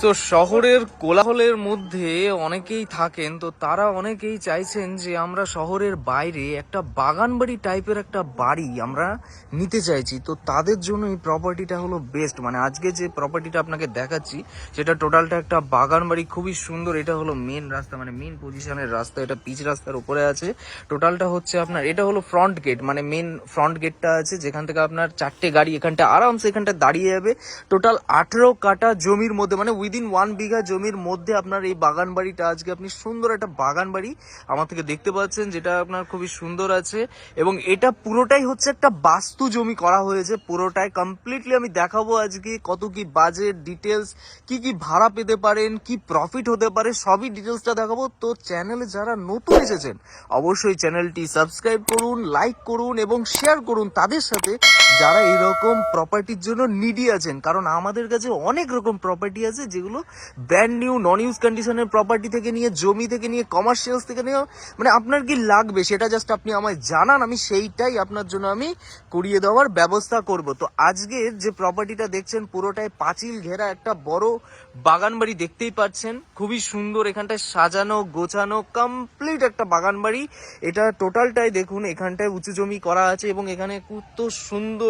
So শহরের কোলাহলের মধ্যে অনেকেই থাকেন, তো তারা অনেকেই চাইছেন যে আমরা শহরের বাইরে একটা বাগান বাড়ি টাইপের একটা বাড়ি আমরা নিতে চাইছি। তো তাদের জন্য এই প্রপার্টিটা হলো বেস্ট মানে আজকে যে প্রপার্টিটা আপনাকে দেখাচ্ছি, সেটা টোটালটা একটা বাগান বাড়ি খুবই সুন্দর। এটা হলো মেন রাস্তা মানে মেন পজিশনের রাস্তা। এটা পিচ রাস্তার উপরে আছে। টোটালটা হচ্ছে আপনার, এটা হলো ফ্রন্ট গেট মানে মেন ফ্রন্ট গেটটা আছে, যেখান থেকে আপনার চারটে গাড়ি এখানটা আরামসে এখানটা দাঁড়িয়ে যাবে। টোটাল আঠেরো কাটা জমির মধ্যে মানে উইদিন ওয়ান বিঘা জমির মধ্যে আপনার এই বাগান বাড়িটা আজকে আপনি সুন্দর একটা বাগান বাড়ি আমার থেকে দেখতে পাচ্ছেন, যেটা আপনার খুবই সুন্দর আছে। এবং এটা পুরোটাই হচ্ছে একটা বাস্তু জমি করা হয়েছে, পুরোটাই কমপ্লিটলি আমি দেখাবো আজকে কত কি বাজেট ডিটেলস কি কি ভাড়া পেতে পারেন, কি প্রফিট হতে পারে, সবই ডিটেলসটা দেখাবো। তো চ্যানেলে যারা নতুন এসেছেন, অবশ্যই চ্যানেলটি সাবস্ক্রাইব করুন লাইক করুন এবং শেয়ার করুন তাদের সাথে। যারা এরকম প্রপার্টির জন্য নিডি আছেন, কারণ আমাদের কাছে অনেক রকম প্রপার্টি আছে যেগুলো ব্র্যান্ড নিউ নন ইউজ কন্ডিশনের প্রপার্টি থেকে নিয়ে, জমি থেকে নিয়ে কমার্শিয়ালস থেকে নিয়ে মানে আপনার কি লাগবে? সেটা জাস্ট আপনি আমায় জানান, আমি সেইটাই আপনার জন্য আমি করিয়ে দেওয়ার ব্যবস্থা করব। তো আজকের যে প্রপার্টিটা দেখছেন, পুরোটাই পাঁচিল ঘেরা একটা বড় বাগান বাড়ি দেখতেই পাচ্ছেন। খুবই সুন্দর এখানটায় সাজানো, গোছানো কমপ্লিট একটা বাগান বাড়ি। এটা টোটালটাই দেখুন, এখানটায় উঁচু জমি করা আছে এবং এখানে কত সুন্দর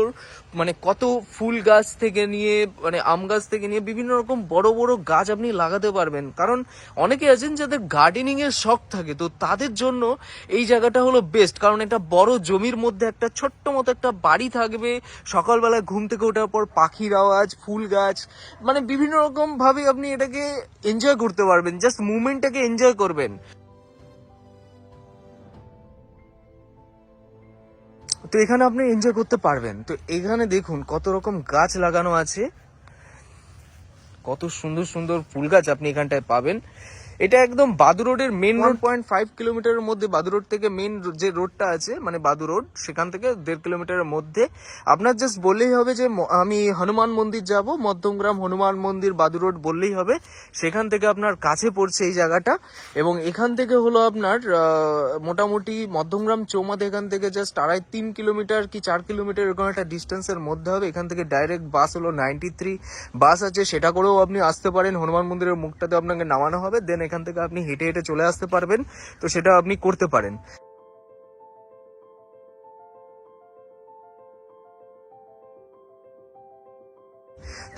মানে কত ফুল গাছ থেকে নিয়ে মানে আম গাছ থেকে নিয়ে বিভিন্ন রকম বড় বড় গাছ আপনি লাগাতে পারবেন। কারণ অনেকে আছেন যাদের গার্ডেনিং এর শখ থাকে, তো তাদের জন্য এই জায়গাটা হলো বেস্ট কারণ একটা বড় জমির মধ্যে একটা ছোট্ট মতো একটা বাড়ি থাকবে। সকালবেলা ঘুম থেকে ওঠার পর পাখির আওয়াজ, ফুল গাছ মানে বিভিন্ন রকম ভাবে আপনি এটাকে এনজয় করতে পারবেন। জাস্ট মুভমেন্টটাকে এনজয় করবেন। তো এখানে আপনি এনজয় করতে পারবেন। তো এখানে দেখুন কত রকম গাছ লাগানো আছে। কত সুন্দর সুন্দর ফুল গাছ আপনি এখানটায় পাবেন। এটা একদম বাদু রোডের মেন রোড পয়েন্ট ফাইভ কিলোমিটারের মধ্যে, বাদু রোড থেকে মেন যে রোডটা আছে মানে বাদু রোড, সেখান থেকে দেড় কিলোমিটারের মধ্যে। আপনার জাস্ট বললেই হবে যে আমি হনুমান মন্দির যাব, মধ্যমগ্রাম হনুমান মন্দির, বাদু রোড বললেই হবে। সেখান থেকে আপনার কাছে পড়ছে এই জায়গাটা। এবং এখান থেকে হলো আপনার মোটামুটি মধ্যমগ্রাম চৌমাথা, এখান থেকে জাস্ট আড়াই তিন কিলোমিটার কি চার কিলোমিটার এরকম একটা ডিস্টেন্সের মধ্যে হবে। এখান থেকে ডাইরেক্ট বাস হলো নাইনটি থ্রি বাস আছে, সেটা করেও আপনি আসতে পারেন। হনুমান মন্দিরের মুখটাতে আপনাকে নামানো হবে। দেন এখান থেকে আপনি হেঁটে হেঁটে চলে আসতে পারবেন তো সেটা আপনি করতে পারেন।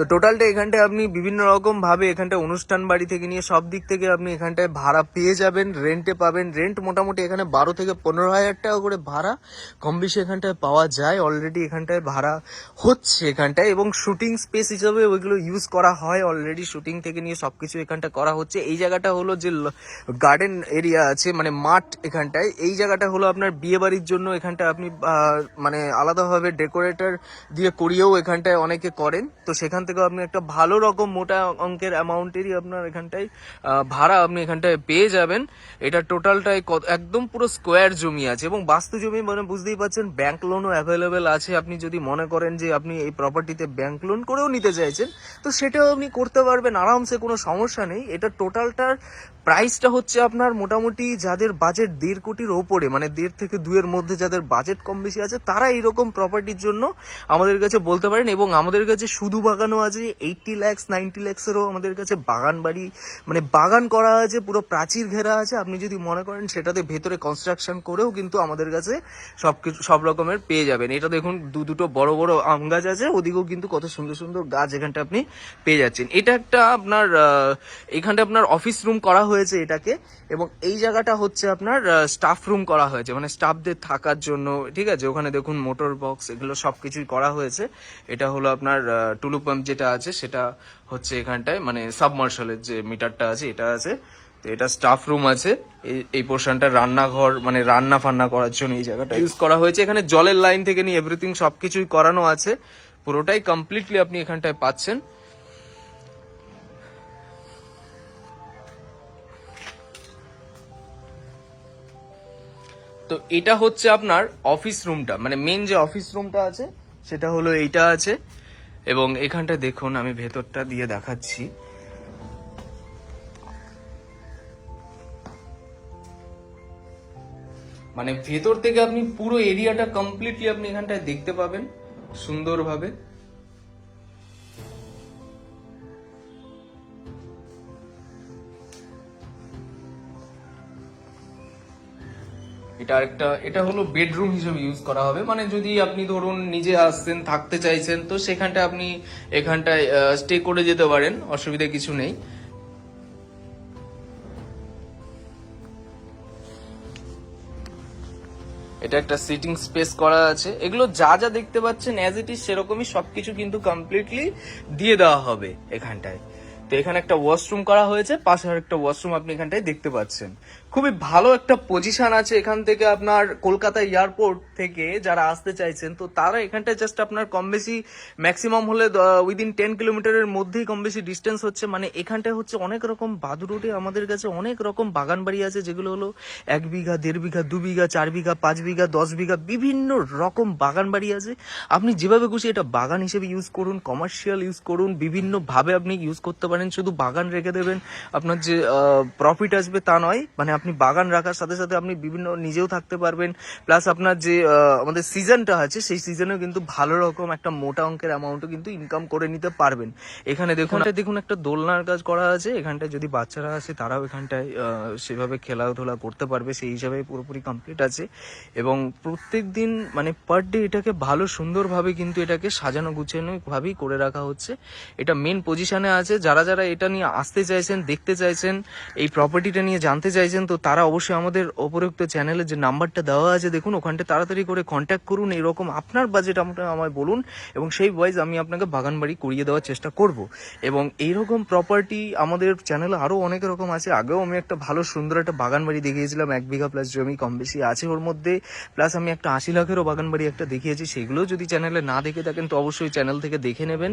তো টোটালটা এখানটায় আপনি বিভিন্ন রকম ভাবে এখানটায় অনুষ্ঠান বাড়ি থেকে নিয়ে সব দিক থেকে আপনি এখানটায় ভাড়া পেয়ে যাবেন রেন্টে পাবেন। রেন্ট মোটামুটি এখানে বারো থেকে পনেরো হাজার টাকা করে ভাড়া। কম বেশি এখানটায় পাওয়া যায়। অলরেডি এখানটায় ভাড়া হচ্ছে এখানটায় এবং শুটিং স্পেস হিসাবে ওইগুলো ইউজ করা হয়। অলরেডি শুটিং থেকে নিয়ে সব কিছু এখানটা করা হচ্ছে। এই জায়গাটা হলো যে গার্ডেন এরিয়া আছে মানে মাঠ এখানটায়। এই জায়গাটা হলো আপনার বিয়ে বাড়ির জন্য এখানটা আপনি মানে আলাদাভাবে ডেকোরেটর দিয়ে করিয়েও এখানটায় অনেকে করেন। তো সেখান থেকেও আপনি একটা ভালো রকম মোটা অঙ্কের অ্যামাউন্টেরই আপনার এখানটায় ভাড়া আপনি এখানটায় পেয়ে যাবেন। এটা টোটালটাই একদম পুরো স্কোয়ার জমি আছে এবং বাস্তু জমি মানে বুঝতেই পারছেন ব্যাংক লোনও অ্যাভেলেবেল আছে। আপনি যদি মনে করেন যে আপনি এই প্রপার্টিতে ব্যাংক লোন করেও নিতে চাইছেন, তো সেটাও আপনি করতে পারবেন। আরামসে কোনো সমস্যা নেই। এটা টোটালটার প্রাইসটা হচ্ছে আপনার মোটামুটি যাদের বাজেট দেড় কোটির ওপরে মানে দেড় থেকে দুয়ের মধ্যে যাদের বাজেট কম বেশি আছে, তারা এইরকম প্রপার্টির জন্য আমাদের কাছে বলতে পারেন এবং আমাদের কাছে শুধু বাগানও আছে এইটটি ল্যাক্স নাইনটি ল্যাক্সেরও আমাদের কাছে বাগান বাড়ি মানে বাগান করা আছে, পুরো প্রাচীর ঘেরা আছে। আপনি যদি মনে করেন সেটাতে ভেতরে কনস্ট্রাকশন করেও কিন্তু আমাদের কাছে সব কিছু সব রকমের পেয়ে যাবেন। এটা দেখুন, দু, দুটো বড় বড় আম গাছ আছে, ওদিকেও কিন্তু কত সুন্দর সুন্দর গাছ এখানটা আপনি পেয়ে যাচ্ছেন। এটা একটা আপনার এখানটা আপনার অফিস রুম করা হয়েছে এটাকে, এবং এই জায়গাটা হচ্ছে আপনার স্টাফ রুম করা হয়েছে। মানে স্টাফদের থাকার জন্য, ঠিক আছে? ওখানে দেখুন মোটর বক্স এগুলো সব কিছুই করা হয়েছে। এটা হলো আপনার টুলু পাম্প যেটা আছে সেটা হচ্ছে এখানটায় মানে সাবমার্শালের যে মিটারটা আছে, এটা আছে। তো এটা স্টাফ রুম আছে। এই- পোর্শনটা রান্নাঘর মানে রান্না ফান্না করার জন্য এই জায়গাটা ইউজ করা হয়েছে। এখানে জলের লাইন থেকে নিয়ে এভরিথিং সবকিছুই করানো আছে। পুরোটাই কমপ্লিটলি আপনি এখানটায় পাচ্ছেন। তো এটা হচ্ছে আপনার অফিস রুমটা মানে মেন যে অফিস রুমটা আছে, সেটা হলো এইটা আছে। এবং এখানটা দেখুন, আমি ভেতরটা দিয়ে দেখাচ্ছি। মানে ভেতর থেকে আপনি পুরো এরিয়াটা কমপ্লিটলি আপনি এখানটায় দেখতে পাবেন সুন্দরভাবে। এটা একটা, এটা হলো বেডরুম হিসেবে ইউজ করা হবে। মানে যদি আপনি ধরুন নিজে আসছেন, থাকতে চাইছেন, তো সেখানটায় আপনি এখানটায় স্টে করে যেতে পারেন, অসুবিধা কিছু নেই। এটা একটা সিটিং স্পেস করা আছে। এগুলো যা যা দেখতে পাচ্ছেন অ্যাজ ইট ইজ সেরকমই সবকিছু কিন্তু কমপ্লিটলি দিয়ে দেওয়া হবে এখানটায়। তো এখানে একটা ওয়াশরুম করা হয়েছে, পাশে একটা ওয়াশরুম আপনি এখানটায় দেখতে পাচ্ছেন। খুবই ভালো একটা পজিশন আছে এখান থেকে আপনার কলকাতা এয়ারপোর্ট থেকে যারা আসতে চাইছেন, তো তারা এখানটায় জাস্ট আপনার কম বেশি ম্যাক্সিমাম হলে উইদিন টেন কিলোমিটারের মধ্যেই কম বেশি ডিস্টেন্স হচ্ছে। মানে এখানটায় হচ্ছে অনেক রকম বাদু রোডে আমাদের কাছে অনেক রকম বাগান বাড়ি আছে, যেগুলো হলো এক বিঘা, দেড় বিঘা, দু বিঘা, চার বিঘা, পাঁচ বিঘা, দশ বিঘা, বিভিন্ন রকম বাগান বাড়ি আছে। আপনি যেভাবে খুশি এটা বাগান হিসেবে ইউজ করুন কমার্শিয়াল ইউজ করুন বিভিন্ন ভাবে আপনি ইউজ করতে পারেন। শুধু বাগান রেখে দেবেন, আপনার যে প্রফিট আসবে তা নয় মানে আপনি বাগান রাখার সাথে সাথে আপনি বিভিন্ন নিজেও থাকতে পারবেন। প্লাস আপনার যে আমাদের সিজনটা আছে সেই সিজনেও কিন্তু ভালো রকম একটা মোটা অঙ্কের অ্যামাউন্টও কিন্তু ইনকাম করে নিতে পারবেন। এখানে দেখুন এটা দেখুন একটা দোলনার কাজ করা আছে। এখানটায় যদি বাচ্চারা আসে তারাও এখানটায় সেভাবে খেলাধুলা করতে পারবে। সেই হিসাবে পুরোপুরি কমপ্লিট আছে। এবং প্রত্যেক দিন মানে পার ডে এটাকে ভালো সুন্দরভাবে কিন্তু এটাকে সাজানো গুছানো ভাবেই করে রাখা হচ্ছে। এটা মেন পজিশনে আছে। যারা যারা এটা নিয়ে আসতে চাইছেন দেখতে চাইছেন এই প্রপার্টিটা নিয়ে জানতে চাইছেন তো তারা অবশ্যই আমাদের উপরোক্ত চ্যানেলে যে নাম্বারটা দেওয়া আছে, দেখুন, ওখানটা তাড়াতাড়ি করে কন্ট্যাক্ট করুন। এরকম আপনার বাজেট আপনার আমায় বলুন এবং সেই ওয়াইজ আমি আপনাকে বাগান বাড়ি করিয়ে দেওয়ার চেষ্টা করব। এবং এইরকম প্রপার্টি আমাদের চ্যানেলে আরও অনেক রকম আছে। আগেও আমি একটা ভালো সুন্দর একটা বাগান বাড়ি দেখিয়েছিলাম, এক বিঘা প্লাস জমি কম বেশি আছে ওর মধ্যে। প্লাস আমি একটা আশি লাখেরও বাগান বাড়ি একটা দেখিয়েছি সেগুলো যদি চ্যানেলে না দেখে থাকেন, তো অবশ্যই চ্যানেল থেকে দেখে নেবেন।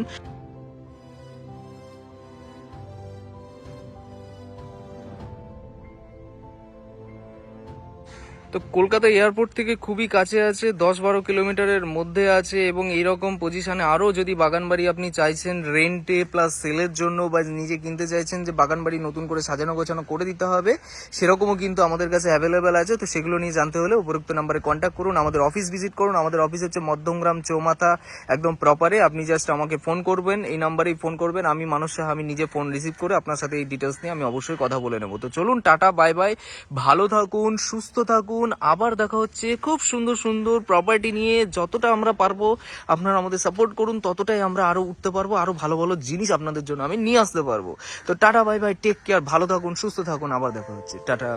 তো কলকাতা এয়ারপোর্ট থেকে খুবই কাছে আছে, দশ বারো কিলোমিটারের মধ্যে আছে এবং এইরকম পজিশনে আরও যদি বাগানবাড়ি আপনি চাইছেন রেন্টে প্লাস সেলের জন্য বা নিজে কিনতে চাইছেন যে বাগানবাড়ি নতুন করে সাজানো গোছানো করে দিতে হবে, সেরকমও কিন্তু আমাদের কাছে অ্যাভেলেবেল আছে। তো সেগুলো নিয়ে জানতে হলে উপরোক্ত নাম্বারে কন্ট্যাক্ট করুন, আমাদের অফিস ভিজিট করুন। আমাদের অফিস হচ্ছে মধ্যমগ্রাম চৌমাথা, একদম প্রপারে আপনি জাস্ট আমাকে ফোন করবেন, এই নাম্বারেই ফোন করবেন। আমি মানুষ, আমি নিজে ফোন রিসিভ করে আপনার সাথে এই ডিটেলস নিয়ে আমি অবশ্যই কথা বলে নেব। তো চলুন, টাটা বাই বাই ভালো থাকুন, সুস্থ থাকুন। আবার দেখা হচ্ছে খুব সুন্দর সুন্দর প্রপার্টি নিয়ে যতটা আমরা পারব আপনারা আমাদের সাপোর্ট করুন, ততটাই আমরা আরও উঠতে পারব আরও ভালো ভালো জিনিস আপনাদের জন্য আমি নিয়ে আসতে পারব। তো tata bye bye take care ভালো থাকুন, সুস্থ থাকুন, আবার দেখা হচ্ছে। টাটা।